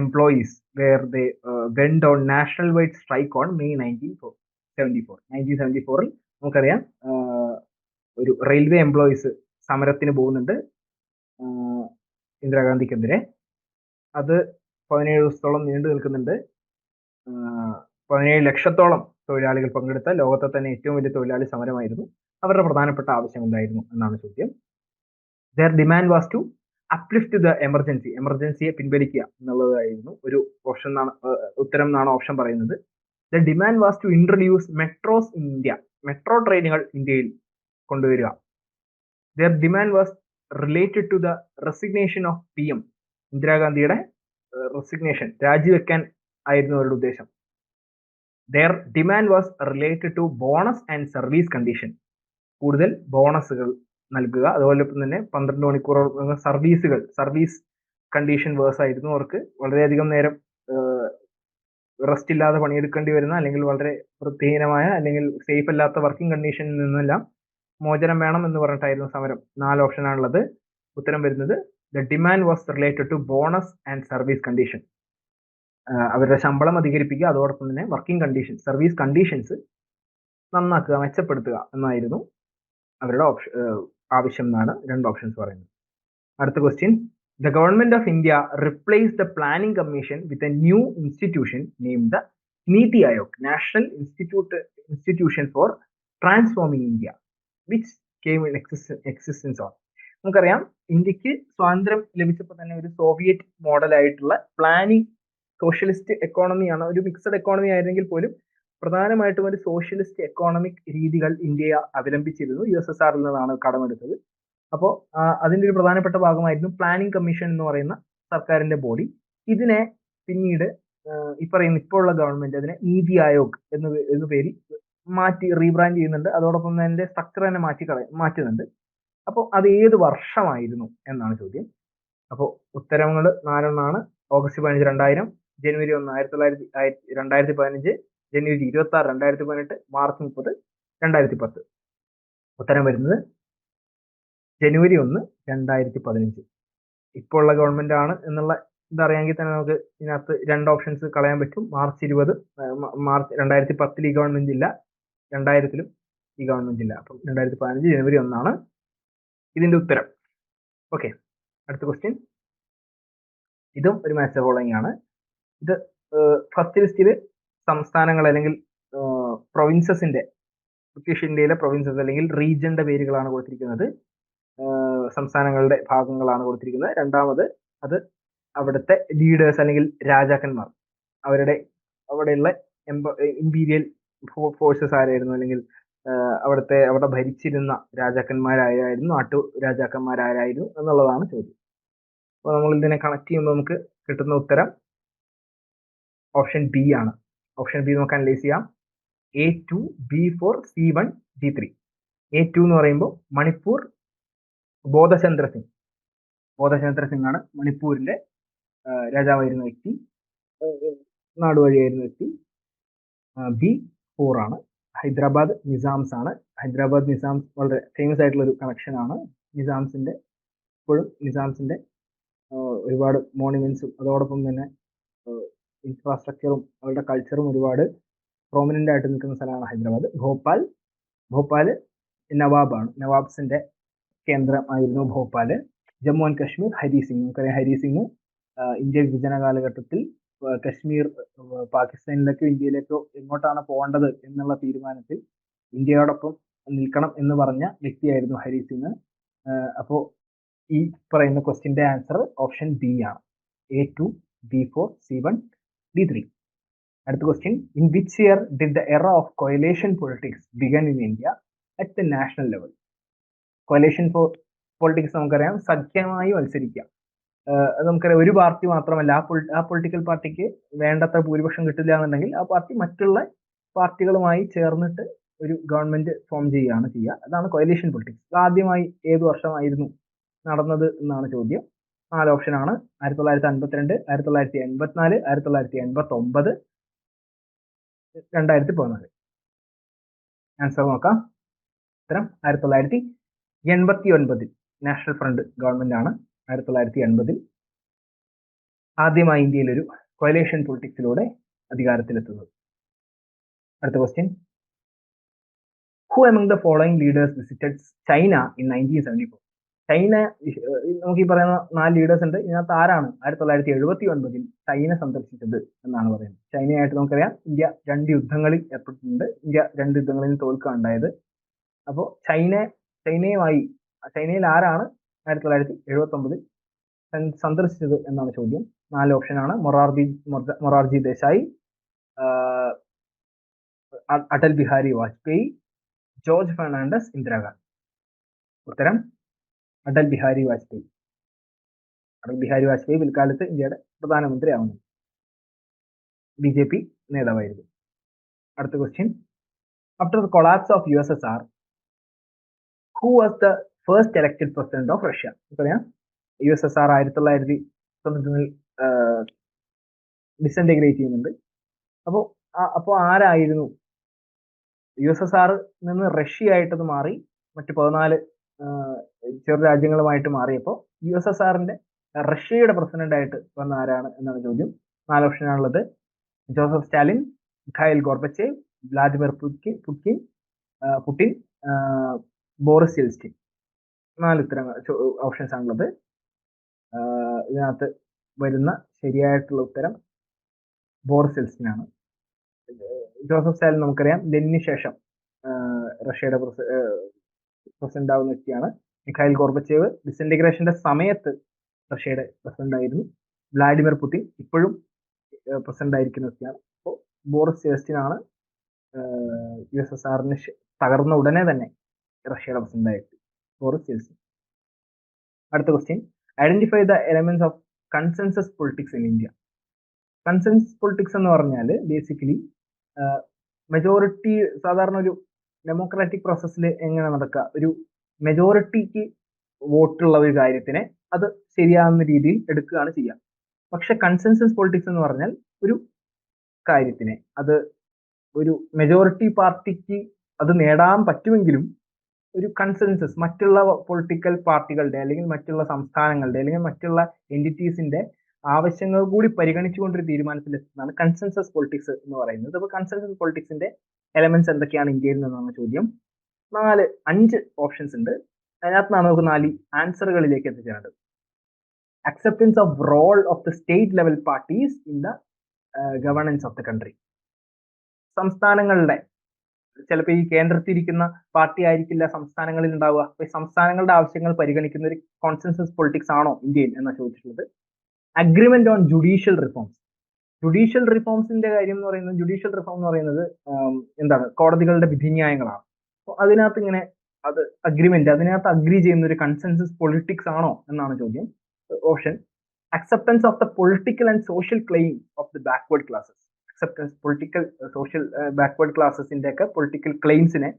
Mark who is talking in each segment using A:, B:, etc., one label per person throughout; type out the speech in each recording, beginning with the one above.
A: employees where they went on national wide strike on May nineteen seventy four nineteen seventy ഫോറിൽ നമുക്കറിയാം ഒരു railway employees സമരത്തിന് പോകുന്നുണ്ട് ഇന്ദിരാഗാന്ധിക്കെതിരെ. അത് പതിനേഴ് ദിവസത്തോളം നീണ്ടു നിൽക്കുന്നുണ്ട്. പതിനേഴ് ലക്ഷത്തോളം തൊഴിലാളികൾ പങ്കെടുത്ത ലോകത്തെ തന്നെ ഏറ്റവും വലിയ തൊഴിലാളി സമരമായിരുന്നു. അവരുടെ പ്രധാനപ്പെട്ട ആവശ്യം എന്തായിരുന്നു എന്നാണ് ചോദ്യം. Their demand was to uplift the emergency എമർജൻസിയെ പിൻവലിക്കുക എന്നുള്ളതായിരുന്നു ഒരു ഓപ്ഷൻ എന്നാണ് ഉത്തരം എന്നാണ് ഓപ്ഷൻ പറയുന്നത്. The demand was to introduce metros in India metro ട്രെയിനുകൾ ഇന്ത്യയിൽ കൊണ്ടുവരിക. Their demand was related to the resignation of P M ഇന്ദിരാഗാന്ധിയുടെ റെസിഗ്നേഷൻ രാജിവെക്കാൻ ആയിരുന്നു അവരുടെ ഉദ്ദേശം. Their demand was related to bonus and service condition കൂടുതൽ ബോണസുകൾ നൽകുക. അതുപോലെ തന്നെ പന്ത്രണ്ട് മണിക്കൂർ സർവീസുകൾ സർവീസ് കണ്ടീഷൻ വേഴ്സ് ആയിരുന്നു അവർക്ക്. വളരെയധികം നേരം റെസ്റ്റ് ഇല്ലാതെ പണിയെടുക്കേണ്ടി വരുന്ന അല്ലെങ്കിൽ വളരെ വൃത്തിഹീനമായ അല്ലെങ്കിൽ സേഫ് അല്ലാത്ത വർക്കിംഗ് കണ്ടീഷനിൽ നിന്നെല്ലാം മോചനം വേണം എന്ന് പറഞ്ഞിട്ടായിരുന്നു സമരം. നാല് ഓപ്ഷനാണുള്ളത് ഉത്തരം വരുന്നത് the demand was related to bonus and service condition അവരുടെ ശമ്പളം അധികരിപ്പിക്കുക അതോടൊപ്പം തന്നെ വർക്കിംഗ് കണ്ടീഷൻ സർവീസ് കണ്ടീഷൻസ് നന്നാക്കുക മെച്ചപ്പെടുത്തുക എന്നായിരുന്നു അവരുടെ ഓപ്ഷൻ ആവശ്യം എന്നാണ് രണ്ട് ഓപ്ഷൻസ് പറയുന്നത്. അടുത്ത question the government of India replace the planning commission with a new institution name the NITI Aayog national institute institution for transforming India which came in existence on നമുക്കറിയാം ഇന്ത്യയ്ക്ക് സ്വാതന്ത്ര്യം ലഭിച്ചപ്പോൾ തന്നെ ഒരു സോവിയറ്റ് മോഡലായിട്ടുള്ള പ്ലാനിംഗ് സോഷ്യലിസ്റ്റ് എക്കോണമിയാണ് ഒരു mixed economy ആയിരുന്നെങ്കിൽ പോലും പ്രധാനമായിട്ടും ഒരു സോഷ്യലിസ്റ്റ് എക്കോണമിക് രീതികൾ ഇന്ത്യ അവലംബിച്ചിരുന്നു. യു എസ് എസ് ആറിൽ നിന്നാണ് കടമെടുത്തത്. അപ്പോൾ അതിന്റെ ഒരു പ്രധാനപ്പെട്ട ഭാഗമായിരുന്നു പ്ലാനിംഗ് കമ്മീഷൻ എന്ന് പറയുന്ന സർക്കാരിന്റെ ബോഡി ഇതിനെ പിന്നീട് ഈ പറയുന്ന ഇപ്പോൾ ഉള്ള ഗവൺമെന്റ് അതിനെ നീതി ആയോഗ് എന്ന് എന്ന പേരിൽ മാറ്റി റീബ്രാൻഡ് ചെയ്യുന്നുണ്ട്. അതോടൊപ്പം തന്നെ സ്ട്രക്ചർ തന്നെ മാറ്റി കളയ മാറ്റുന്നുണ്ട്. അപ്പോൾ അത് ഏത് വർഷമായിരുന്നു എന്നാണ് ചോദ്യം. അപ്പോൾ ഉത്തരങ്ങൾ നാലെണ്ണാണ്. ഓഗസ്റ്റ് പതിനഞ്ച് രണ്ടായിരം ജനുവരി ഒന്ന് ആയിരത്തി തൊള്ളായിരത്തി രണ്ടായിരത്തി പതിനഞ്ച് ജനുവരി ഇരുപത്തി ആറ് രണ്ടായിരത്തി പതിനെട്ട് മാർച്ച് മുപ്പത് രണ്ടായിരത്തി പത്ത്. ഉത്തരം വരുന്നത് ജനുവരി ഒന്ന് രണ്ടായിരത്തി പതിനഞ്ച്. ഇപ്പോൾ ഉള്ള ഗവൺമെന്റ് ആണ് എന്നുള്ള ഇതറിയാമെങ്കിൽ തന്നെ നമുക്ക് ഇതിനകത്ത് രണ്ട് ഓപ്ഷൻസ് കളയാൻ പറ്റും. മാർച്ച് ഇരുപത് മാർച്ച് രണ്ടായിരത്തി പത്തിൽ ഈ ഗവൺമെന്റ് ഇല്ല. രണ്ടായിരത്തിലും ഈ ഗവൺമെന്റ് ഇല്ല. അപ്പം രണ്ടായിരത്തി പതിനഞ്ച് ജനുവരി ഒന്നാണ് ഇതിന്റെ ഉത്തരം. ഓക്കെ അടുത്ത ക്വസ്റ്റ്യൻ ഇതും ഒരു മാച്ച് ഫോളോയിങ് ആണ്. ഇത് ഫസ്റ്റ് ലിസ്റ്റിൽ സംസ്ഥാനങ്ങൾ അല്ലെങ്കിൽ പ്രൊവിൻസസിന്റെ ബ്രിട്ടീഷ് ഇന്ത്യയിലെ പ്രൊവിൻസസ് അല്ലെങ്കിൽ റീജിയന്റെ പേരുകളാണ് കൊടുത്തിരിക്കുന്നത്. സംസ്ഥാനങ്ങളുടെ ഭാഗങ്ങളാണ് കൊടുത്തിരിക്കുന്നത്. രണ്ടാമത് അത് അവിടുത്തെ ലീഡേഴ്സ് അല്ലെങ്കിൽ രാജാക്കന്മാർ. അവരുടെ അവിടെയുള്ള ഇമ്പീരിയൽ ഫോഴ്സസ് ആരായിരുന്നു അല്ലെങ്കിൽ അവിടുത്തെ അവിടെ ഭരിച്ചിരുന്ന രാജാക്കന്മാരായിരുന്നു നാട്ടു രാജാക്കന്മാരായിരുന്നു എന്നുള്ളതാണ് ചോദ്യം. അപ്പോൾ നമ്മൾ ഇതിനെ കണക്ട് ചെയ്യുമ്പോൾ നമുക്ക് കിട്ടുന്ന ഉത്തരം ഓപ്ഷൻ ബി ആണ്. ഓപ്ഷൻ ബി നമുക്ക് അനലൈസ് ചെയ്യാം A two B four C one G three A two എന്ന് പറയുമ്പോൾ മണിപ്പൂർ ബോധചന്ദ്ര സിംഗ്. ബോധചന്ദ്ര സിംഗ് ആണ് മണിപ്പൂരിന്റെ രാജാവായിരുന്ന വ്യക്തി. നാടുവഴിയായിരുന്ന വ്യക്തി. ബി ഫോർ ആണ്. ഹൈദരാബാദ് നിസാംസ് ആണ്. ഹൈദരാബാദ് നിസാംസ് വളരെ ഫേമസ് ആയിട്ടുള്ള ഒരു കണക്ഷൻ ആണ്. നിസാംസിന്റെ ഇപ്പോഴും നിസാംസിന്റെ ഒരുപാട് മോണുമെന്റ്സും അതോടൊപ്പം തന്നെ ഇൻഫ്രാസ്ട്രക്ചറും അവരുടെ കൾച്ചറും ഒരുപാട് പ്രോമിനന്റ് ആയിട്ട് നിൽക്കുന്ന സ്ഥലമാണ് ഹൈദരാബാദ്. ഭോപ്പാൽ ഭോപ്പാൽ നവാബാണ്. നവാബ്സിന്റെ കേന്ദ്രമായിരുന്നു ഭോപ്പാൽ ജമ്മു ആൻഡ് കശ്മീർ ഹരി സിംഗ്. നമുക്കറിയാം ഹരി സിംഗ് ഇന്ത്യ വിഭജന കാലഘട്ടത്തിൽ കശ്മീർ പാകിസ്ഥാനിലേക്കോ ഇന്ത്യയിലേക്കോ എങ്ങോട്ടാണ് പോകേണ്ടത് എന്നുള്ള തീരുമാനത്തിൽ ഇന്ത്യയോടൊപ്പം നിൽക്കണം എന്ന് പറഞ്ഞ വ്യക്തിയായിരുന്നു ഹരി സിംഗ്. അപ്പോൾ ഈ പറയുന്ന ക്വസ്റ്റിന്റെ ആൻസർ ഓപ്ഷൻ ബി ആണ്. A two B four C one D three അടുത്ത question in which year did the era of coalition politics begin in India at the national level coalition politics നമുക്കറിയാം. സഖ്യമായി മത്സരിക്കാം നമുക്കറിയാം. ഒരു പാർട്ടി മാത്രമല്ല. ആ ആ political പാർട്ടിക്ക് വേണ്ടത്ര ഭൂരിപക്ഷം കിട്ടില്ല എന്നുണ്ടെങ്കിൽ ആ പാർട്ടി മറ്റുള്ള പാർട്ടികളുമായി ചേർന്നിട്ട് ഒരു ഗവൺമെന്റ് ഫോം ചെയ്യുകയാണ് ചെയ്യുക. അതാണ് കൊയലേഷൻ പൊളിറ്റിക്സ് ആദ്യമായി ഏത് വർഷമായിരുന്നു നടന്നത് എന്നാണ് ചോദ്യം. നാല് ഓപ്ഷൻ ആണ്. ആയിരത്തി തൊള്ളായിരത്തി അൻപത്തിരണ്ട് ആയിരത്തി തൊള്ളായിരത്തി എൺപത്തിനാല് ആയിരത്തി തൊള്ളായിരത്തി എൺപത്തി ഒമ്പത് രണ്ടായിരത്തി പതിനാല് ആൻസർ നോക്കാം. ഉത്തരം ആയിരത്തി തൊള്ളായിരത്തി എൺപത്തി ഒൻപതിൽ നാഷണൽ ഫ്രണ്ട് ഗവൺമെന്റ് ആണ് ആയിരത്തി തൊള്ളായിരത്തി എൺപതിൽ ആദ്യമായി ഇന്ത്യയിൽ ഒരു കൊയലേഷൻ പൊളിറ്റിക്സിലൂടെ അധികാരത്തിലെത്തുന്നത്. അടുത്ത question who among the following leaders visited China in nineteen seventy four China നമുക്ക് ഈ പറയുന്ന നാല് ലീഡേഴ്സ് ഉണ്ട് ഇതിനകത്ത് ആരാണ് ആയിരത്തി തൊള്ളായിരത്തി എഴുപത്തി ഒൻപതിൽ ചൈന സന്ദർശിച്ചത് എന്നാണ് പറയുന്നത് ചൈനയായിട്ട് നമുക്കറിയാം ഇന്ത്യ രണ്ട് യുദ്ധങ്ങളിൽ ഏർപ്പെട്ടിട്ടുണ്ട് ഇന്ത്യ രണ്ട് യുദ്ധങ്ങളിൽ തോൽക്കുക ഉണ്ടായത് അപ്പോൾ ചൈന ചൈനയുമായി ചൈനയിൽ ആരാണ് ആയിരത്തി തൊള്ളായിരത്തി എഴുപത്തി ഒമ്പതിൽ സന്ദർശിച്ചത് എന്നാണ് ചോദ്യം നാല് ഓപ്ഷനാണ് മൊറാർജി മൊറാർജി ദേശായി അടൽ ബിഹാരി വാജ്പേയി ജോർജ് ഫെർണാണ്ടസ് ഇന്ദിരാഗാന്ധി ഉത്തരം അടൽ ബിഹാരി വാജ്പേയി. അടൽ ബിഹാരി വാജ്പേയി പിൽക്കാലത്ത് ഇന്ത്യയുടെ പ്രധാനമന്ത്രി ആവുന്നു ബി ജെ പി നേതാവായിരുന്നു. അടുത്ത question after the collapse of U S S R who was the first elected president of Russia പറയാം യു എസ് എസ് ആർ ആയിരത്തി തൊള്ളായിരത്തി തൊണ്ണൂറ്റൊന്നിൽ ഡിസന്റഗ്രേറ്റ് ചെയ്യുന്നുണ്ട്. അപ്പോൾ അപ്പോൾ ആരായിരുന്നു? യു എസ് എസ് ആർ നിന്ന് റഷ്യ ആയിട്ടത് മാറി മറ്റു പതിനാല് ചെറു രാജ്യങ്ങളുമായിട്ട് മാറിയപ്പോൾ യു എസ് എസ് ആറിന്റെ റഷ്യയുടെ പ്രസിഡന്റായിട്ട് വന്ന ആരാണ് എന്നാണ് ചോദ്യം. നാല് ഓപ്ഷനാണുള്ളത് Joseph Stalin Mikhail Gorbachev Vladimir പുക്കി പുക്കിൻ പുടിൻ ബോറിസ് യെൽസ്റ്റിൻ നാല് ഉത്തരങ്ങൾ ഓപ്ഷൻസ് ആണുള്ളത് ഇതിനകത്ത് വരുന്ന ശരിയായിട്ടുള്ള ഉത്തരം ബോറിസ് ജെൽസ്റ്റിൻ ആണ്. ജോസഫ് സ്റ്റാലിൻ നമുക്കറിയാം ലെന്നിന് ശേഷം റഷ്യയുടെ പ്രസിഡന്റ് ആവുന്ന വ്യക്തിയാണ്. മിഖായിൽ ഗോർബച്ചേവ്. ഡിസിന്റിഗ്രേഷന്റെ സമയത്ത് റഷ്യയുടെ പ്രസിഡന്റ് ആയിരുന്നു. വ്ലാഡിമിർ പുടിൻ ഇപ്പോഴും പ്രസിഡന്റ് ആയിരിക്കുന്ന വ്യക്തിയാണ്. അപ്പോൾ ബോറിസ് ജേസ്റ്റിൻ ആണ് യു എസ് എസ് ആറിന് തകർന്ന ഉടനെ തന്നെ റഷ്യയുടെ പ്രസിഡന്റ് ആയിട്ട് ബോറിസ് ജേസ്റ്റിൻ അടുത്ത question identify the elements of consensus politics in India consensus politics എന്ന് പറഞ്ഞാൽ ബേസിക്കലി മെജോറിറ്റി സാധാരണ ഒരു ഡെമോക്രാറ്റിക് പ്രോസസ്സിൽ എങ്ങനെ നടക്കുക ഒരു മെജോറിറ്റിക്ക് വോട്ടുള്ള ഒരു കാര്യത്തിനെ അത് ശരിയാവുന്ന രീതിയിൽ എടുക്കുകയാണ് ചെയ്യുക പക്ഷെ കൺസെൻസസ് പൊളിറ്റിക്സ് എന്ന് പറഞ്ഞാൽ ഒരു കാര്യത്തിനെ അത് ഒരു മെജോറിറ്റി പാർട്ടിക്ക് അത് നേടാൻ പറ്റുമെങ്കിലും ഒരു കൺസെൻസസ് മറ്റുള്ള പൊളിറ്റിക്കൽ പാർട്ടികളുടെ അല്ലെങ്കിൽ മറ്റുള്ള സംസ്ഥാനങ്ങളുടെ അല്ലെങ്കിൽ മറ്റുള്ള എന്റിറ്റീസിന്റെ ആവശ്യങ്ങൾ കൂടി പരിഗണിച്ചുകൊണ്ടൊരു തീരുമാനത്തിലെത്തുന്നതാണ് കൺസെൻസസ് പൊളിറ്റിക്സ് എന്ന് പറയുന്നത്. അപ്പോൾ കൺസെൻസസ് പൊളിറ്റിക്സിന്റെ എലമെന്റ്സ് എന്തൊക്കെയാണ് ഇന്ത്യയിൽ നിന്നാണ് ചോദ്യം. നാല് അഞ്ച് ഓപ്ഷൻസ് ഉണ്ട്. അതിനകത്തുനിന്നാണ് നമുക്ക് നാല് ആൻസറുകളിലേക്ക് എത്തിച്ചേരേണ്ടത് acceptance of role of the state level parties in the governance of the country സംസ്ഥാനങ്ങളുടെ ചിലപ്പോൾ ഈ കേന്ദ്രത്തിരിക്കുന്ന പാർട്ടി ആയിരിക്കില്ല സംസ്ഥാനങ്ങളിൽ ഉണ്ടാവുക. അപ്പൊ സംസ്ഥാനങ്ങളുടെ ആവശ്യങ്ങൾ പരിഗണിക്കുന്ന ഒരു കോൺസെൻസസ് പൊളിറ്റിക്സ് ആണോ ഇന്ത്യയിൽ എന്നാണ് ചോദിച്ചിട്ടുള്ളത്. Agreement on judicial reforms judicial റിഫോംസിന്റെ കാര്യം എന്ന് പറയുന്നത് ജുഡീഷ്യൽ റിഫോം എന്ന് പറയുന്നത് എന്താണ് കോടതികളുടെ വിധിന്യായങ്ങളാണ്. അപ്പോൾ അതിനകത്ത് ഇങ്ങനെ അത് അഗ്രിമെന്റ് അതിനകത്ത് അഗ്രി ചെയ്യുന്ന ഒരു കൺസെൻസസ് പൊളിറ്റിക്സ് ആണോ എന്നാണ് ചോദ്യം. Option acceptance of the political and social claim of the backward classes acceptance political social backward ക്ലാസസിന്റെ ഒക്കെ പൊളിറ്റിക്കൽ ക്ലെയിംസിനെ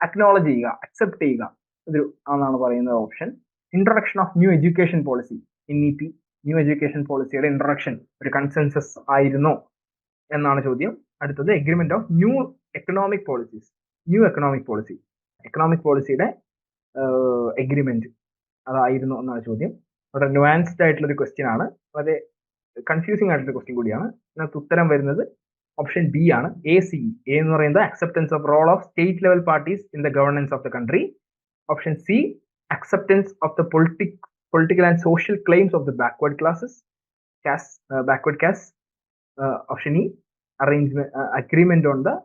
A: അക്നോളജ് ചെയ്യുക അക്സെപ്റ്റ് ചെയ്യുക. ഇതൊരു ആണെന്നാണ് പറയുന്നത് option. Introduction of new education policy N E P new education പോളിസിയുടെ ഇൻട്രൊഡക്ഷൻ ഒരു consensus ആയിരുന്നോ എന്നാണ് ചോദ്യം. അടുത്തത് agreement of new economic policies new economic policy economic പോളിസിയുടെ എഗ്രിമെന്റ് അതായിരുന്നു എന്നാണ് ചോദ്യം. വളരെ നുവാൻസ്ഡ് ആയിട്ടുള്ള ഒരു ക്വസ്റ്റ്യൻ ആണ്. വളരെ കൺഫ്യൂസിംഗ് ആയിട്ടുള്ള ക്വസ്റ്റ്യൻ കൂടിയാണ്. ഇതിനകത്ത് ഉത്തരം വരുന്നത് ഓപ്ഷൻ ബി ആണ്. എ സി എ എന്ന് പറയുന്നത് acceptance of role of state level parties in the governance of the country option C acceptance of the politic political and social claims of the backward classes, caste, uh, backward caste. Uh, option E, arrangement, uh, agreement on the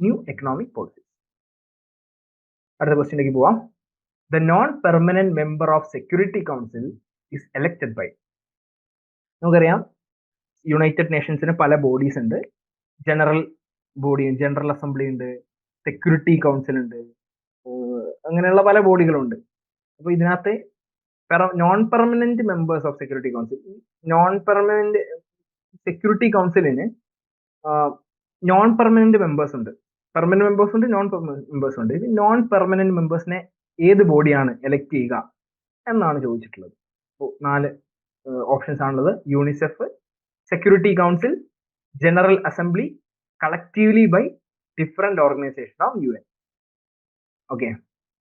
A: new economic policies. അടുത്ത ക്വസ്റ്റ്യനിലേക്ക് പോവാം the non permanent member of security council is elected by നമുക്കറിയാം united നേഷൻസിന് പല bodies ഉണ്ട് general body general assembly ഉണ്ട് security council ഉണ്ട് അങ്ങനെയുള്ള പല ബോഡികളുണ്ട് അപ്പൊ ഇതിനകത്ത് non permanent members of security council non permanent security കൗൺസിലിന് non permanent members ഉണ്ട്. പെർമനന്റ് മെമ്പേഴ്സ് ഉണ്ട് നോൺ പെർമനന്റ് മെമ്പേഴ്സ് ഉണ്ട്. ഇത് നോൺ പെർമനന്റ് മെമ്പേഴ്സിനെ ഏത് ബോഡിയാണ് എലക്ട് ചെയ്യുക എന്നാണ് ചോദിച്ചിട്ടുള്ളത്. അപ്പോൾ നാല് ഓപ്ഷൻസ് ആണുള്ളത്. UNICEF security council general assembly collectively by different organisation of U N okay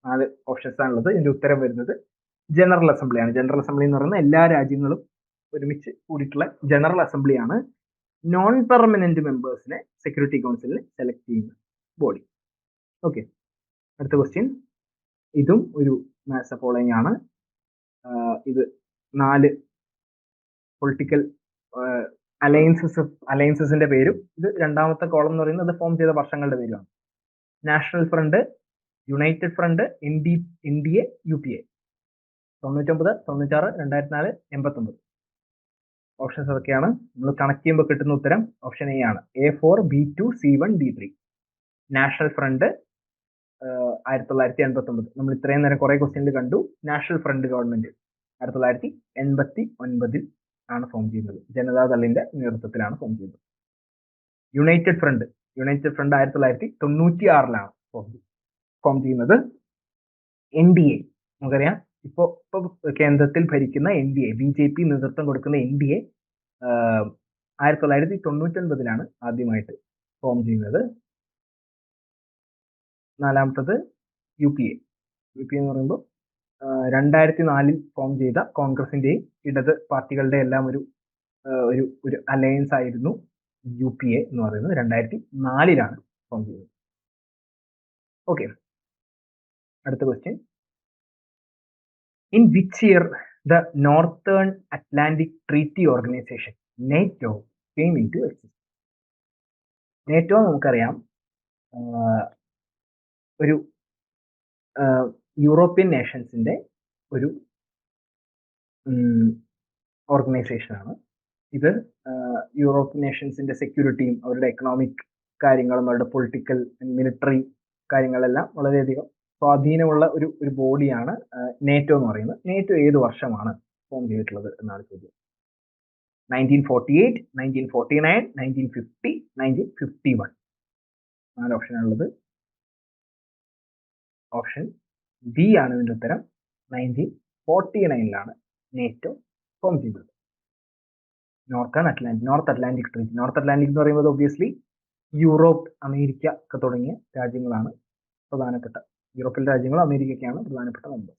A: നാല് ഓപ്ഷൻസ് ആണുള്ളത്. ഇതിന്റെ ഉത്തരം വരുന്നത് ജനറൽ അസംബ്ലിയാണ് ജനറൽ അസംബ്ലി എന്ന് പറയുന്നത് എല്ലാ രാജ്യങ്ങളും ഒരുമിച്ച് കൂടിയിട്ടുള്ള ജനറൽ അസംബ്ലിയാണ് നോൺ പെർമനന്റ് മെമ്പേഴ്സിനെ സെക്യൂരിറ്റി കൗൺസിലിൽ സെലക്ട് ചെയ്യുന്ന ബോഡി ഓക്കെ അടുത്ത ക്വസ്റ്റ്യൻ ഇതും ഒരു മാസ ഫോളോയിങ് ആണ്. ഇത് നാല് പൊളിറ്റിക്കൽ അലയൻസസ് അലയൻസസിന്റെ പേരും. ഇത് രണ്ടാമത്തെ കോളം എന്ന് പറയുന്നത് അത് ഫോം ചെയ്ത വർഷങ്ങളുടെ പേരുമാണ്. National front united front N D N D A U P A തൊണ്ണൂറ്റൊമ്പത് തൊണ്ണൂറ്റാറ് രണ്ടായിരത്തി നാല് എൺപത്തൊമ്പത്. ഓപ്ഷൻസ് അതൊക്കെയാണ്. നമ്മൾ കണക്ട് ചെയ്യുമ്പോൾ കിട്ടുന്ന ഉത്തരം ഓപ്ഷൻ എ ആണ്. A four B two C one D three national front ആയിരത്തി തൊള്ളായിരത്തി എൺപത്തി ഒമ്പത് നമ്മൾ ഇത്രയും നേരം കുറെ ക്വസ്റ്റ്യനിൽ കണ്ടു. നാഷണൽ ഫ്രണ്ട് ഗവൺമെന്റ് ആയിരത്തി തൊള്ളായിരത്തി എൺപത്തി ഒൻപതിൽ ആണ് ഫോം ചെയ്യുന്നത്. ജനതാദളിന്റെ നേതൃത്വത്തിലാണ് ഫോം ചെയ്യുന്നത്. യുണൈറ്റഡ് ഫ്രണ്ട് യുണൈറ്റഡ് ഫ്രണ്ട് ആയിരത്തി തൊള്ളായിരത്തി തൊണ്ണൂറ്റി ആറിലാണ് ഫോം ചെയ്യുന്നത്. എൻ ഡി എ നമുക്കറിയാം. ഇപ്പോ ഇപ്പൊ കേന്ദ്രത്തിൽ ഭരിക്കുന്ന N D A B J P നേതൃത്വം കൊടുക്കുന്ന എൻ ഡി എ ആയിരത്തി തൊള്ളായിരത്തി തൊണ്ണൂറ്റി ഒൻപതിലാണ് ആദ്യമായിട്ട് ഫോം ചെയ്യുന്നത്. നാലാമത്തത് U P A U P എന്ന് പറയുമ്പോൾ രണ്ടായിരത്തി നാലിൽ ഫോം ചെയ്ത കോൺഗ്രസിന്റെയും ഇടത് പാർട്ടികളുടെ എല്ലാം ഒരു ഒരു ഒരു അലയൻസ് ആയിരുന്നു യു പി എ എന്ന് പറയുന്നത്. രണ്ടായിരത്തി നാലിലാണ് ഫോം ചെയ്തത്. ഓക്കെ അടുത്ത question in which year the northern Atlantic treaty organisation to exist NATO നമുക്കറിയാം. ഒരു യൂറോപ്യൻ നേഷൻസിന്റെ ഒരു ഓർഗനൈസേഷൻ ആണ്. ഇത് യൂറോപ്യൻ നേഷൻസിന്റെ സെക്യൂരിറ്റിയും അവരുടെ എക്കണോമിക് കാര്യങ്ങളും അവരുടെ പൊളിറ്റിക്കൽ മിലിറ്ററി കാര്യങ്ങളെല്ലാം വളരെയധികം സ്വാധീനമുള്ള ഒരു ഒരു ബോഡിയാണ് നേറ്റോ എന്ന് പറയുന്നത്. നേറ്റോ ഏത് വർഷമാണ് ഫോം ചെയ്തിട്ടുള്ളത് എന്നാണ് ചോദ്യം. Nineteen forty eight nineteen forty nine nineteen fifty nineteen fifty one നാല് ഓപ്ഷനാണുള്ളത് ഓപ്ഷൻ ബി ആണ് ഇതിന്റെ ഉത്തരം. നയന്റീൻ ഫോർട്ടി നയനിലാണ് നേറ്റോ ഫോം ചെയ്തത്. Northern Atlantic north Atlantic treat north Atlantic എന്ന് പറയുമ്പോൾ ഒബ്വിയസ്ലി യൂറോപ്പ് അമേരിക്ക ഒക്കെ തുടങ്ങിയ രാജ്യങ്ങളാണ് പ്രധാനപ്പെട്ട യൂറോപ്യൻ രാജ്യങ്ങളും അമേരിക്കയ്ക്കാണ് പ്രധാനപ്പെട്ട മെമ്പേഴ്സ്